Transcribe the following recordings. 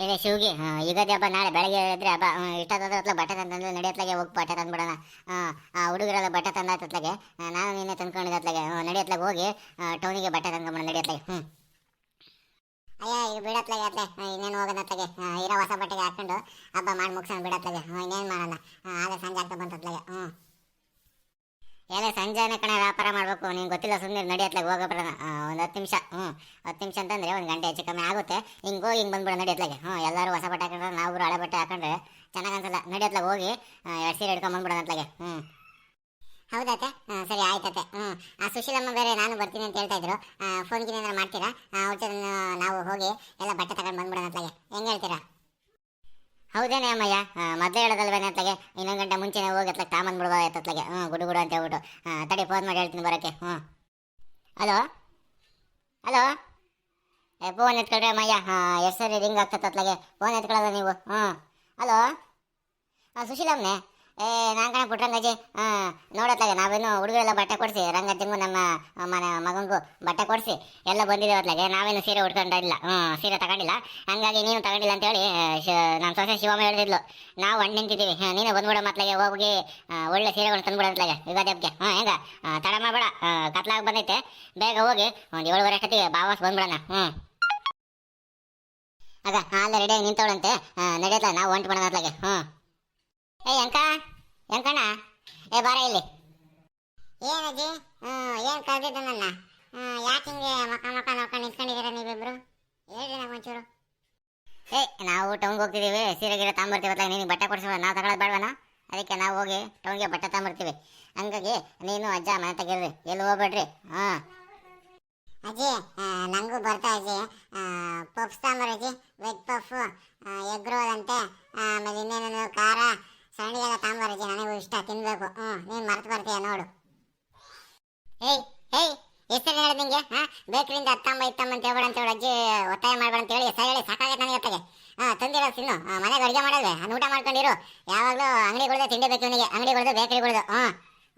ಇದೆ ಶಿವಗೆ ಯುಗಾದಿ ಹಬ್ಬ, ನಾಳೆ ಬೆಳಗ್ಗೆ ಇದ್ರೆ ಹಬ್ಬ ಇಷ್ಟಾದ್ರೆ ಬಟ್ಟೆ ತಂದ್ರೆ ನಡೆಯತ್ಲಾಗೆ ಹೋಗಿ ಬಟ್ಟೆ ತಂದ್ಬಿಡೋಣ. ಆ ಹುಡುಗರೆಲ್ಲ ಬಟ್ಟೆ ತಂದಾತ್ಲಾಗೆ ನಾನು ನಿನ್ನೆ ತಂದ್ಕೊಂಡಿದ್ದೆ ಅತ್ಲಾಗೆ ನಡೆಯತ್ಲಾಗೆ ಹೋಗಿ ಟೌನಿಗೆ ಬಟ್ಟೆ ತಂಗ ನಡೆಯತ್ಲಾಗೆ ಹ್ಞೂ ಅಯ್ಯ, ಈಗ ಬಿಡತ್ಲಾಗೆ ಅತ್ಲೆ ಇನ್ನೇನು ಹೋಗೋದತ್ಲಾಗೆ ಇರೋ ಹೊಸ ಬಟ್ಟೆಗೆ ಹಾಕೊಂಡು ಹಬ್ಬ ಮಾಡಿ ಮುಗಿಸೋಣ ಬಿಡತ್ಲಾಗೆ ಇನ್ನೇನು ಮಾಡೋಣ ಆಗ ಸಂಜೆ ಆಗ್ತಾ ಬಂತತ್ಲಾಗೆ ಹ್ಞೂ ಎಲ್ಲ ಸಂಜೆನೆ ಕಣ ವ್ಯಾಪಾರ ಮಾಡಬೇಕು, ನಿಂಗೆ ಗೊತ್ತಿಲ್ಲ ಸುಮ್ಮನೆ ನಡಿಯತ್ಲಾಗ ಹೋಗೋ ಬರೋಣ. ಒಂದು ಹತ್ತು ನಿಮಿಷ ಹ್ಞೂ ಹತ್ತು ನಿಮಿಷ ಅಂತಂದ್ರೆ ಒಂದು ಗಂಟೆ ಹೆಚ್ಚು ಕಮ್ಮಿ ಆಗುತ್ತೆ. ಹಿಂಗೆ ಹೋಗಿ ಹಿಂಗೆ ಬಂದ್ಬಿಡ ನಡಿಯತ್ಲಾಗೆ ಹ್ಞೂ ಎಲ್ಲರೂ ಹೊಸ ಬಟ್ಟೆ ಹಾಕೊಂಡ್ರೆ ನಾವು ಹಳೆ ಬಟ್ಟೆ ಹಾಕೊಂಡ್ರೆ ಚೆನ್ನಾಗಿ ಅನ್ಸಲ್ಲ. ನಡಿಯತ್ಲಾಗ ಹೋಗಿ ಎರಡು ಸೀರೆ ಹಿಡ್ಕೊಂಡು ಅಂತಲಾಗೆ. ಹ್ಞೂ ಹೌದಾತೆ ಸರಿ ಆಯ್ತತೆ ಹ್ಞೂ ಆ, ಸುಶೀಲಮ್ಮ ಬೇರೆ ನಾನು ಬರ್ತೀನಿ ಅಂತ ಹೇಳ್ತಾ ಇದ್ರು. ಫೋನ್ ಗಿನ್ ಏನಾರು ಮಾಡ್ತೀರಾ? ಅವ್ರ ನಾವು ಹೋಗಿ ಎಲ್ಲ ಬಟ್ಟೆ ತಗೊಂಡು ಬಂದ್ಬಿಡೋಣ ಅಂತಲಾಗೆ. ಹೆಂಗೆ ಹೇಳ್ತೀರಾ? ಹೌದೇನೆ ಅಮ್ಮಯ್ಯ. ಮೊದಲೇ ಹೇಳೋದಲ್ವೇನೆ ಅತ್ಲಾಗೆ? ಇನ್ನೊಂದು ಗಂಟೆ ಮುಂಚೆನೇ ಹೋಗಿ ಅತ್ಲಾಗ ತಾಂಬಂದ್ಬಿಡ್ಬೋದು ಅತ್ಲಾಗೆ. ಹ್ಞೂ ಗುಡು ಗುಡು ಅಂತ ಹೇಳ್ಬಿಟ್ಟು. ತಡಿ ಫೋನ್ ಮಾಡಿ ಹೇಳ್ತೀನಿ ಬರೋಕ್ಕೆ. ಹ್ಞೂ ಹಲೋ? ಹಲೋ? ಫೋನ್ ಎತ್ಕೊಳ್ರಿ ಅಮ್ಮಯ್ಯ. ಹಾಂ ಎಷ್ಟು ಸರಿ ರಿಂಗ್ ಆಗ್ತದೆ ಅತ್ಲಾಗೆ? ಫೋನ್ ಎತ್ಕೊಳ್ಳೋದ ನೀವು. ಹ್ಞೂ ಹಲೋ? ಹಾಂ ಸುಶೀಲಮ್ಮನೆ? ಏ, ನಾನು ಕಣ ಪುಟ್ರಂಗಜ್ಜಿ ಹಾಂ ನೋಡತ್ಲಾಗೆ ನಾವೇನು ಹುಡುಗರೆಲ್ಲ ಬಟ್ಟೆ ಕೊಡಿಸಿ ರಂಗಜ್ಜಂಗು ನಮ್ಮ ಮನ, ಮಗಂಗೂ ಬಟ್ಟೆ ಕೊಡಿಸಿ, ಎಲ್ಲ ಅತ್ಲಾಗೆ ನಾವೇನು ಸೀರೆ ಉಟ್ಕೊಂಡಿಲ್ಲ ಹ್ಞೂ ಸೀರೆ ತಗೊಂಡಿಲ್ಲ, ಹಂಗಾಗಿ ನೀನು ತಗೊಂಡಿಲ್ಲ ಅಂತೇಳಿ ನಮ್ಮ ಸೊಸೆ ಶಿವಮ್ಮ ಹೇಳಿದ್ಲು, ನಾವು ಹಣ್ಣು ನಿಂತಿದ್ದೀವಿ ನೀನು ಬಂದ್ಬಿಡ ಮತ್ಲಾಗೆ ಹೋಗಿ ಒಳ್ಳೆ ಸೀರೆಗಳು ತಂದ್ಬಿಡೋದ್ಲಾಗೆ ಯುಗಾದಿ ಹಬ್ಬಕ್ಕೆ, ಹಾಂ, ಹೆಂಗ ತಡ ಮಾಡಬೇಡ ಕತ್ಲಾಗ ಬಂದೈತೆ, ಬೇಗ ಹೋಗಿ, ಒಂದು ಏಳುವರೆ ಅಷ್ಟೊತ್ತಿಗೆ ಬಾವಾಸ್ ಬಂದ್ಬಿಡೋಣ ಹ್ಞೂ ಅದ ಅಲ್ಲ ರೆಡಿಯಾಗಿ ನಿಂತವಳಂತೆ ನಡೆಯತ್ಲ, ನಾವು ಹೊಂಟು ಅತ್ಲಾಗೆ ಹ್ಞೂ ಏ ಅಂಕ ಎಂಕಣ್ಣ ಏ ಬಾರ ಇಲ್ಲಿ. ಏನಜ್ಜಿ ಏನು ಕರೆದಿದ್ದು ನನ್ನ ಯಾಕೆ ಹಿಂಗೆ ಮಕ್ಕ ಮಕ್ಕ ನೋಡ್ಕೊಂಡು ನಿಂತ್ಕೊಂಡಿದ್ದೀರಾ ನೀವಿಬ್ರು? ಹೇಳ್ರಿ ನಾವು ಒಂಚೂರು. ಏ ನಾವು ಟೌನ್ಗೆ ಹೋಗ್ತಿದ್ದೀವಿ ಸೀರೆ ಗೀರೆ ತಗೊಂಬರ್ತೀವಲ್ಲ ನಿನಗೆ ಬಟ್ಟೆ ಕೊಡಿಸುವ ನಾವು ತಗೊಳ್ಳೋದು ಬೇಡವನ? ಅದಕ್ಕೆ ನಾವು ಹೋಗಿ ಟೌನ್ಗೆ ಬಟ್ಟೆ ತಗೊಂಬರ್ತೀವಿ ಹಂಗಾಗಿ ನೀನು ಅಜ್ಜ ಮನೆ ತೆಗೀರಿ ಎಲ್ಲಿ ಹೋಗ್ಬೇಡ್ರಿ? ಹಾಂ. ಅಜ್ಜಿ ನಂಗೂ ಬರ್ತಾ ಅಜ್ಜಿ. ಪಫ್ಸ್ ತಗೊಂಬರಜ್ಜಿ ವೆಜ್ ಪಫ್ ಎಗ್ ರೋಲ್ ಅಂತೆ ಆಮೇಲೆ ಇನ್ನೇನೇನು ಖಾರ ಸಣ್ಣಿಗೆಲ್ಲ ತಗೊಂಬರಜ್ಜಿ ನನಗೂ ಇಷ್ಟ ತಿನ್ಬೇಕು. ಹ್ಞೂ ನೀನು ಮರ್ತು ಬರ್ತೀಯ ನೋಡು. ಏಯ್ ಏಯ್ ಎಷ್ಟು ಹೇಳಿದ್ ನಿಂಗೆ ಹಾಂ? ಬೇಕರಿಯಿಂದ ಹತ್ತಂಬ ಇತ್ತಂಬ ಅಂತ ಹೇಳ್ಬೇಡ ಅಂತ ಹೇಳಿ ಅಜ್ಜಿ ಒತ್ತಾಯ ಮಾಡ್ಬೇಡ ಅಂತ ಹೇಳಿ ಸರಿ ಹೇಳಿ ಸಾಕಾಗತ್ತೆ ನನಗೆ ಹೊತ್ತಾಗೆ ಹಾಂ ತಂದಿರೋ ತಿನ್ನು. ಮನೆಗೆ ಅಡುಗೆ ಮಾಡಲ್ವೇ ಅನ್ನ ಊಟ ಮಾಡ್ಕೊಂಡಿರು. ಯಾವಾಗಲೂ ಅಂಗಡಿಗಳ್ದು ತಿಂಡಿ ಬೇಕು ಇವನಿಗೆ ಅಂಗಡಿಗಳ್ದು ಬೇಕರಿಗಳದ್ದು ಹ್ಞೂ.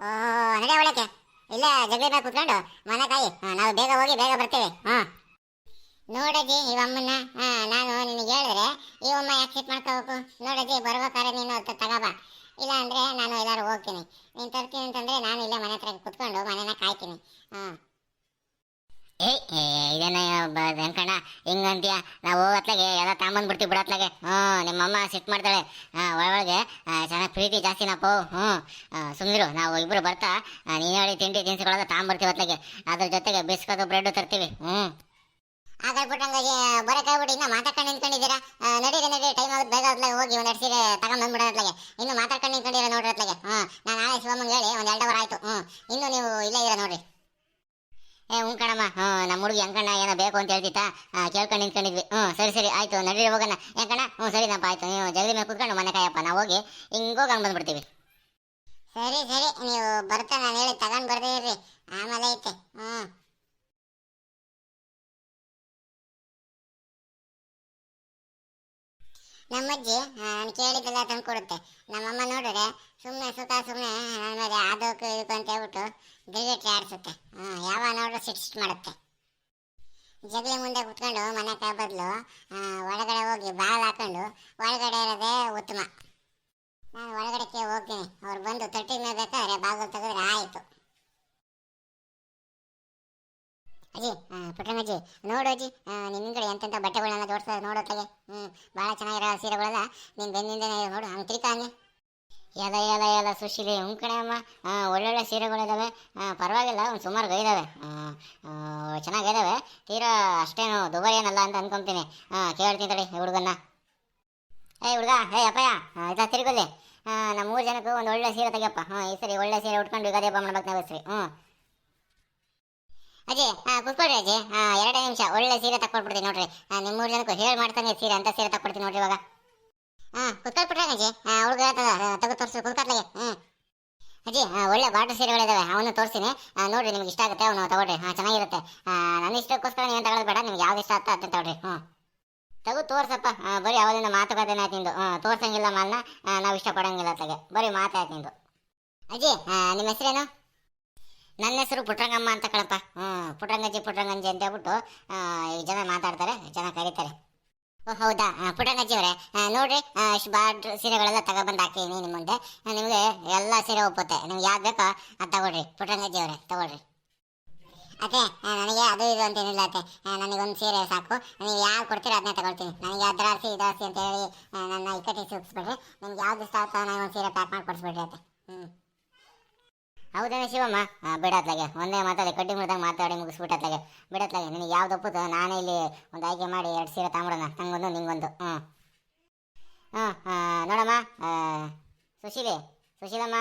ಓ ನಡೆ ಒಳಕ್ಕೆ. ಇಲ್ಲ ಮೇಲೆ ಕುತ್ಕೊಂಡು ಮನೆ ಕಾಯಿ. ಹಾ, ನಾವು ಬೇಗ ಹೋಗಿ ಬೇಗ ಬರ್ತೇವೆ. ಹ್ಞೂ. ನೋಡಜ್ಜಿ ಇವಮ್ಮನ ಹಾ, ನಾನು ನಿನಗೆ ಹೇಳಿದ್ರೆ ಯಾಕೆ ಸಿಟ್ ಮಾಡ್ಕೋಬೇಕು? ನೋಡಜಿ ಬರ್ಬೇಕಾದ್ರೆ ನೀನು ಅಂತ ತಗೋಬಾ. ಇಲ್ಲ ಅಂದ್ರೆ ನಾನು ಎಲ್ಲರೂ ಹೋಗ್ತೀನಿ. ನೀನು ತರ್ತೀನಿ ಅಂತಂದ್ರೆ ನಾನು ಇಲ್ಲೇ ಮನೆ ಹತ್ರ ಕುತ್ಕೊಂಡು ಮನೆನ ಕಾಯ್ತೀನಿ. ಹಾಂ. ಏಯ್ ಇದನ್ನ ವೆಂಕಣ್ಣ ಹಿಂಗಂತೀಯ ನಾವು ಹೋಗತ್ಲಾಗೆ, ಎಲ್ಲ ತಾಂಬಂದ್ಬಿಡ್ತೀವಿ ಬಿಡತ್ಲಾಗೆ. ಹ್ಞೂ, ನಿಮ್ಮಮ್ಮ ಸಿಟ್ ಮಾಡ್ತಾಳೆ. ಒಳಗೆ ಚೆನ್ನಾಗಿ ಪ್ರೀತಿ ಜಾಸ್ತಿನಪ್ಪ ಹ್ಞೂ. ಸುಮ್ಮನಿರು ನಾವು ಇಬ್ಬರು ಬರ್ತಾ ನೀನು ಹೇಳಿ ತಿಂಡಿ ತಿನಿಸುಗಳೆಲ್ಲ ತಗೊಂಬರ್ತೀವಿ ಅತ್ಲಾಗೆ ಅದ್ರ ಜೊತೆಗೆ ಬಿಸ್ಕತ್ತು, ಬ್ರೆಡ್ ತರ್ತೀವಿ. ಹ್ಞೂ. ಹಾಗಾಗ್ಬಿಟ್ಟಂಗಾಗಿ ಬರಕಾಗ್ಬಿಟ್ಟು ಇನ್ನ ಮಾತಾಡ್ಕೊಂಡು ನಿಂತ್ಕೊಂಡಿದ್ದೀರಾ? ನಡೀರಿ ನಡೀರಿ. ಟೈಮ್ ಆಗುತ್ತೆ. ಬೇಗ ಹೋಗಿ ಒಂದು ಎರಡು ಸೀರೆ ಇನ್ನು ನಿಂತ್ಕೊಂಡಿರ ನೋಡ್ರಿ ಅತ್ಲಾಗೆ ನಾನು ನಾಳೆ ಹೇಳಿ ಒಂದು ಎರಡು ಅವರ್ ಇನ್ನು ನೀವು ಇಲ್ಲೇ ಇರ ಏ ಹ್ಞೂ ಕಣಮ್ಮ. ನಮ್ಮ ಹುಡುಗಿ ಅಂಕಣ್ಣ ಏನೋ ಬೇಕು ಅಂತ ಹೇಳ್ತಿತ್ತಾ? ಕೇಳ್ಕೊಂಡು ನಿಂತ್ಕೊಂಡಿದ್ವಿ. ಹ್ಞೂ ಸರಿ ಸರಿ. ಆಯ್ತು, ನಡೀರಿ, ಹೋಗೋಣ. ಯಾಕಣ್ಣ ಹ್ಞೂ ಸರಿನಪ್ಪ ಆಯ್ತು. ನೀವು ಜಲ್ದಿ ಮೇಲೆ ಕೂತ್ಕೊಂಡು ಮನೆ ಹೋಗಿ ಹಿಂಗೋಗಿ ಹಂಗೆ ಬಂದ್ಬಿಡ್ತೀವಿ. ಸರಿ ಸರಿ. ನೀವು ಬರ್ತಾ, ನಾನು ಹೇಳಿ ತಗೊಂಡು ಬರ್ದೇ ಇರ್ರಿ. ಆಮೇಲೆ ಐತೆ. ಹ್ಞೂ ನಮ್ಮಜ್ಜಿ ನಾನು ಕೇಳಿದ್ದೆಲ್ಲ ತಂದು ಕೊಡುತ್ತೆ. ನಮ್ಮಮ್ಮ ನೋಡಿದ್ರೆ ಸುಮ್ಮನೆ ಸುಖ ಸುಮ್ಮನೆ ನನ್ನ ಮೇಲೆ ಅದಕ್ಕೂ ಅಂತ ಹೇಳ್ಬಿಟ್ಟು ಗಿರಿಗೆಟ್ರಿ ಆಡಿಸುತ್ತೆ. ಹ್ಞೂ ಯಾವ ನೋಡ್ರು ಸಿಟ್ ಸಿಟ್ ಮಾಡುತ್ತೆ. ಜಗಲಿ ಮುಂದೆ ಕುತ್ಕೊಂಡು ಮನೆ ಕಾಯ ಬದಲು ಒಳಗಡೆ ಹೋಗಿ ಬಾಲ್ ಹಾಕೊಂಡು ಒಳಗಡೆ ಇರೋದೇ ಉತ್ತಮ. ನಾನು ಒಳಗಡೆಗೆ ಹೋಗ್ತೀನಿ. ಅವ್ರು ಬಂದು ತಟ್ಟಿನ ಬೇಕಾದ್ರೆ ಬಾಗಿಲು ತೆಗೆದ್ರೆ ಆಯಿತು. ಅಜ್ಜಿ ಪುಟ್ಟಣ್ಣಜ್ಜಿ ನೋಡು ಅಜ್ಜಿ ನಿನ್ನ ಕಡೆ ಎಂತೆಂಥ ಬಟ್ಟೆಗಳನ್ನ ಜೋಡಿಸ್ತಾರೆ ನೋಡೋತ್ಲಾಗೆ ಹ್ಞೂ ಭಾಳ ಚೆನ್ನಾಗಿರೋ ಸೀರೆಗಳೆಲ್ಲ ನೀನು ಬೆನ್ನಿಂದನೇ ನೋಡು, ಹಂಗೆ ತಿರ್ಕ ಹಂಗೆ. ಎಲ್ಲ ಎಲ್ಲ ಎಲ್ಲ ಸುಶೀಲಿ ಹ್ಞೂ ಕಡೆ ಅಮ್ಮ. ಒಳ್ಳೊಳ್ಳೆ ಸೀರೆಗಳಿದ್ದಾವೆ ಪರವಾಗಿಲ್ಲ, ಒಂದು ಸುಮಾರು ಗೈದಾವೆ. ಚೆನ್ನಾಗಿದ್ದಾವೆ ತೀರಾ ಅಷ್ಟೇನು ದುಬಾರಿ ಏನಲ್ಲ ಅಂತ ಅನ್ಕೊಂತೀನಿ. ಹಾಂ ಕೇಳ್ತೀನಿ ತಡಿ ಹುಡುಗನ್ನ. ಏಯ್ ಹುಡುಗ ಏಯ್ ಅಪ್ಪಯ್ಯ ಇಲ್ಲ ತಿರುಗಲ್ಲಿ ನಮ್ಮ ಮೂರು ಜನಕ್ಕೂ ಒಂದು ಒಳ್ಳೆ ಸೀರೆ ತೆಗಿಯಪ್ಪ. ಹಾಂ ಈ ಸರಿ ಒಳ್ಳೆ ಸೀರೆ ಉಟ್ಕೊಂಡು ಯುಗಾದಿ ಹಬ್ಬ ಮಾಡ್ಬೇಕು ನಾವು ಸರಿ ಹ್ಞೂ ಅಜ್ಜಿ ಕುತ್ಕೊಳ್ರಿ ಅಜ್ಜಿ. ಎರಡೇ ನಿಮಿಷ. ಒಳ್ಳೆ ಸೀರೆ ತಕ್ಕೊಡ್ಬಿಡ್ತೀನಿ ನೋಡ್ರಿ. ನಿಮ್ಮ ಮೂರು ಜನಕ್ಕೂ ಹೇಳಿ ಮಾಡ್ತಾನೆ ಸೀರೆ, ಅಂತ ಸೀರೆ ತಕ್ಕೊಡ್ತೀನಿ ನೋಡ್ರಿ ಇವಾಗ. ಹಾಂ ಕುತ್ಕೊಳ್ಬಿಟ್ರೆ ಅಜ್ಜಿ. ಹುಡುಗ ತೆಗೆದು ತೋರಿಸಿ ಕುತ್ಕೊತ್ಲಾಗೆ ಹ್ಞೂ ಅಜ್ಜಿ ಒಳ್ಳೆ ಸೀರೆಗಳು ಸೀರೆಗಳಿದ್ದಾವೆ ಅವನು ತೋರಿಸ್ತೀನಿ. ನೋಡ್ರಿ ನಿಮ್ಗೆ ಇಷ್ಟ ಆಗುತ್ತೆ ಅವನು ತಗೊಳ್ರಿ. ಹಾಂ ಚೆನ್ನಾಗಿರುತ್ತೆ. ನನ್ನ ಇಷ್ಟಕ್ಕೋಸ್ಕರ ನೀವು ತಗೊಳ್ಳೋದು ಬೇಡ, ನಿಮ್ಗೆ ಯಾವ್ದು ಇಷ್ಟ ಆಗ್ತಾ ಅದನ್ನ ತಗೊಳ್ರಿ. ಹ್ಞೂ ತಗೋ ತೋರ್ಸಪ್ಪ. ಬರೀ ಮಾತು ಮಾತುಕತೆ ಆಯ್ತು ನಿಂದು. ತೋರ್ಸಂಗಿಲ್ಲ ಮಾಲ್ನ ನಾವು ಇಷ್ಟಪಡಂಗಿಲ್ಲ ತಗೆ ಬರೀ ಮಾತಾಯ್ತು ನಿಂದು. ಅಜ್ಜಿ ನಿಮ್ಮ ಹೆಸರೇನು? ನನ್ನ ಹೆಸರು ಪುಟ್ರಂಗಮ್ಮ ಅಂತ ಕಣಪ್ಪ. ಹ್ಞೂ, ಪುಟ್ರಂಗಜ್ಜಿ, ಪುಟ್ರಂಗಂಜಿ ಅಂತ ಹೇಳ್ಬಿಟ್ಟು ಈ ಜನ ಮಾತಾಡ್ತಾರೆ ಜನ ಕರೀತಾರೆ. ಓ, ಹೌದಾ? ಪುಟ್ರಂಗಜ್ಜಿ ಅವರೇ ನೋಡ್ರಿ ಬಾರ್ಡ್ರ್ ಸೀರೆಗಳೆಲ್ಲ ತಗೊಬಂದು ಹಾಕಿನಿ ನಿಮ್ಮ ಮುಂದೆ. ನಿಮಗೆ ಎಲ್ಲ ಸೀರೆ ಒಪ್ಪುತ್ತೆ. ನಿಮ್ಗೆ ಯಾವ್ದು ಬೇಕೋ ಅದು ತಗೊಳ್ರಿ, ಪುಟ್ರಂಗಜ್ಜಿ ಅವರೇ, ತಗೊಳ್ರಿ. ಅದೆ ನನಗೆ ಅದು ಇದು ಅಂತ ಏನಿಲ್ಲ ಅತ್ತೆ. ನನಗೊಂದು ಸೀರೆ ಸಾಕು. ನೀವು ಯಾವ್ದು ಕೊಡ್ತೀರ ಅದನ್ನೇ ತಗೊಳ್ತೀನಿ. ನನಗೆ ಅದ್ರಾಸಿ ದ್ರಾಸಿ ಇದಾಸಿ ಅಂತ ಹೇಳಿ ನನ್ನ ಇಕ್ಕಟ್ಟಿ ಸಿಗಿಸ್ಬಿಡ್ರಿ ನಿಮ್ಗೆ ಯಾವ್ದು ಇಷ್ಟ ನನಗೆ ಒಂದು ಸೀರೆ ಪ್ಯಾಕ್ ಮಾಡಿ ಕೊಡಿಸ್ಬಿಡ್ರಿ ಅತ್ತೆ. ಹ್ಞೂ ಹೌದೇನೆ ಶಿವಮ್ಮ? ಬಿಡತ್ಲಾಗೆ ಒಂದೇ ಮಾತಾಡಿ ಕಟ್ಟಿ ಮುಡ್ದಾಗ ಮಾತಾಡಿ ಮುಗಿಸ್ಬಿಟ್ಟತ್ಲಾಗೆ ಬಿಡತ್ಲಾಗೆ ನಿನಗೆ ಯಾವ್ದು ಒಪ್ಪುತ್ತೋ ನಾನೇ ಇಲ್ಲಿ ಒಂದು ಆಯ್ಕೆ ಮಾಡಿ ಎರಡು ಸೀರೆ ತಗೊಂಬಿಡೋಣ. ನಂಗೊಂದು ನಿಂಗೊಂದು. ಹ್ಞೂ ಹಾಂ ನೋಡಮ್ಮ ಸುಶೀಲಿ, ಸುಶೀಲಮ್ಮ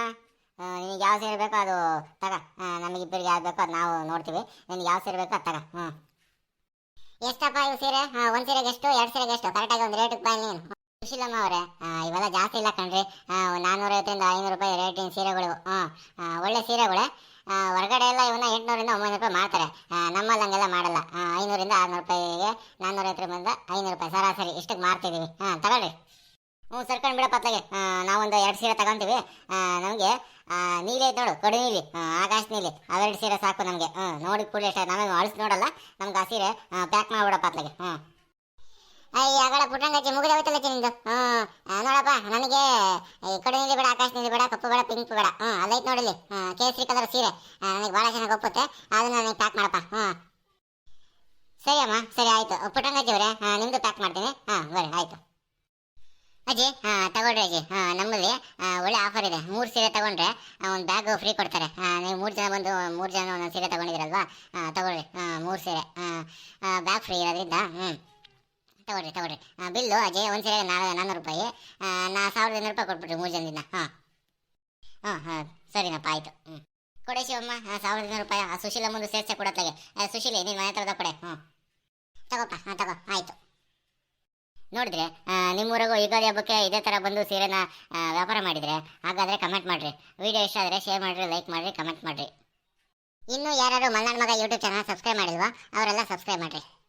ನಿನಗೆ ಯಾವ ಸೀರೆ ಬೇಕೋ ಅದು ತಗ. ನಮಗಿಬ್ಬರಿಗೆ ಯಾವ್ದು ಬೇಕೋ ಅದು ನಾವು ನೋಡ್ತೀವಿ. ನಿನಗೆ ಯಾವ ಸೀರೆ ಬೇಕೋ ಅದು ತಗ. ಹ್ಞೂ ಎಷ್ಟಪ್ಪ ಇವು ಸೀರೆ? ಹಾಂ ಒಂದು ಸೀರೆಗೆ ಎಷ್ಟು, ಎರಡು ಸೀರೆಗೆ ಎಷ್ಟು? ಕರೆಕ್ಟಾಗಿ ಒಂದು ರೇಟ್ ಬಾಯಿ ನೀನು. ಸುಶೀಲಮ್ಮ ಅವರೇ. ಇವೆಲ್ಲ ಜಾಸ್ತಿ ಇಲ್ಲ ಕಣ್ರಿ. ನಾನ್ನೂರೈವತ್ತರಿಂದ ಐನೂರು ರೂಪಾಯಿ ರೇಟಿನ ಸೀರೆಗಳು. ಒಳ್ಳೆ ಸೀರೆಗಳೇ. ಹೊರಗಡೆ ಎಲ್ಲ ಇವನ್ನ ಎಂಟುನೂರಿಂದ ಒಂಬೈನೂರು ರೂಪಾಯಿ ಮಾಡ್ತಾರೆ ನಮ್ಮಲ್ಲಿ ಹಂಗೆಲ್ಲ ಮಾಡಲ್ಲ. ಐನೂರಿಂದ ಆರುನೂರು ರೂಪಾಯಿಗೆ ನಾನ್ನೂರೈವತ್ತರಿಂದ ಐನೂರು ರೂಪಾಯಿ ಸರಾಸರಿ ಇಷ್ಟಕ್ಕೆ ಮಾರ್ತಿದ್ದೀವಿ ಹಾಂ ತಗೊಳ್ರಿ. ಹ್ಞೂ, ಸರ್ಕೊಂಡು ಬಿಡಪ್ಪ ಪತ್ಲಾಗೆ ನಾವೊಂದು ಎರಡು ಸೀರೆ ತಗೊಂತೀವಿ. ನಮಗೆ ನೀಲಿ ಐತೆ ನೋಡು, ಕಡು ನೀಲಿ ಆಕಾಶ ನೀಲಿ. ಅವೆರಡು ಸೀರೆ ಸಾಕು ನಮಗೆ. ಹ್ಞೂ ನೋಡಿ ಕೂಡಲೇ ಅಷ್ಟೇ. ನಾವೇನು ಅಳಿಸಿ ನೋಡಲ್ಲ. ನಮ್ಗೆ ಆ ಸೀರೆ ಪ್ಯಾಕ್ ಮಾಡಿಬಿಡ ಪತ್ಲಾಗೆ ಹ್ಞೂ. ಅಯ್ಯ ಅಗಳ ಪುಟ್ಟಂಗಚ್ಚಿ ಮುಗಿದ ಹೋಯ್ತಲ್ಲ ನಿಂದು? ಹ್ಞೂ ನೋಡಪ್ಪ, ನನಗೆ ಈ ನೀಲಿ ಬೇಡ ಆಕಾಶ ನೀಲಿ ಬೇಡ, ಕಪ್ಪು ಬೇಡ ಪಿಂಕ್ ಬೇಡ. ಹ್ಞೂ ಅದೈತೆ ನೋಡಿಲಿ ಕೇಸರಿ ಕಲರ್ ಸೀರೆ. ನನಗೆ ಭಾಳ ಚೆನ್ನಾಗಿ ಒಪ್ಪುತ್ತೆ. ಅದನ್ನ ನನಗೆ ಪ್ಯಾಕ್ ಮಾಡಪ್ಪ. ಹ್ಞೂ ಸರಿ ಅಮ್ಮ, ಸರಿ ಆಯಿತು. ಪುಟ್ಟಂಗಜ್ಜಿ ಅವರೇ ನಿಮ್ಮದು ಪ್ಯಾಕ್ ಮಾಡ್ತೀನಿ. ಹಾಂ ಬರ್ರಿ ಆಯಿತು. ಅಜ್ಜಿ, ಹಾಂ, ತಗೊಳ್ರಿ ಅಜ್ಜಿ. ಹಾಂ, ನಮ್ಮಲ್ಲಿ ಒಳ್ಳೆ ಆಫರ್ ಇದೆ. ಮೂರು ಸೀರೆ ತಗೊಂಡ್ರೆ ಒಂದು ಬ್ಯಾಗ್ ಫ್ರೀ ಕೊಡ್ತಾರೆ. ನೀವು ಮೂರು ಜನ ಬಂದು, ಮೂರು ಜನ ಒಂದೊಂದು ಸೀರೆ ತಗೊಂಡಿದ್ದೀರಲ್ವಾ? ತಗೊಳ್ಳಿ. ಮೂರು ಸೀರೆ. ಬ್ಯಾಗ್ ಫ್ರೀ ಇರೋದ್ರಿಂದ ಹ್ಞೂ ತಗೊಳ್ರಿ ತಗೊಳ್ರಿ. ಬಿಲ್ಲು ಅಜಯ್ ಒಂದು ಸೀರೆ ನಾಳೆ ನಾನ್ನೂರು ರೂಪಾಯಿ ನಾ ಸಾವಿರದ ಇನ್ನೂರು ರೂಪಾಯಿ ಕೊಟ್ಬಿಟ್ರಿ ಮೂರು ಜನದಿಂದ. ಹಾಂ. ಹಾಂ ಹಾಂ, ಸರಿನಪ್ಪ, ಆಯಿತು. ಹ್ಞೂ ಕೊಡೆ ಶಿವಮ್ಮ ಸಾವಿರದ ಇನ್ನೂರು ರೂಪಾಯಿ, ಆ, ಸುಶೀಲ ಮುಂದೆ ಸೇರ್ಸೆ ಕೊಡತ್ಲಾಗೆ ಸುಶೀಲೆ, ನೀನು ಮನೆ ಹತ್ರದ ಕೊಡೆ ಹ್ಞೂ ತಗೋಪ್ಪ, ಹಾಂ, ತಗೋ, ಆಯಿತು. ನೋಡಿದ್ರೆ ನಿಮ್ಮೂರಿಗೂ ಯುಗಾದಿ ಹಬ್ಬಕ್ಕೆ ಇದೇ ಥರ ಬಂದು ಸೀರೆನ ವ್ಯಾಪಾರ ಮಾಡಿದರೆ, ಹಾಗಾದರೆ ಕಮೆಂಟ್ ಮಾಡಿರಿ. ವಿಡಿಯೋ ಇಷ್ಟ ಆದರೆ ಶೇರ್ ಮಾಡಿರಿ ಲೈಕ್ ಮಾಡಿರಿ ಕಮೆಂಟ್ ಮಾಡಿರಿ. ಇನ್ನು ಯಾರು ಮಲ್ನಾಡ್ ಮಗ ಯೂಟ್ಯೂಬ್ ಚಾನಲ್ ಸಬ್ಸ್ಕ್ರೈಬ್ ಮಾಡಿಲ್ವಾ, ಅವರೆಲ್ಲ ಸಬ್ಸ್ಕ್ರೈಬ್ ಮಾಡಿರಿ.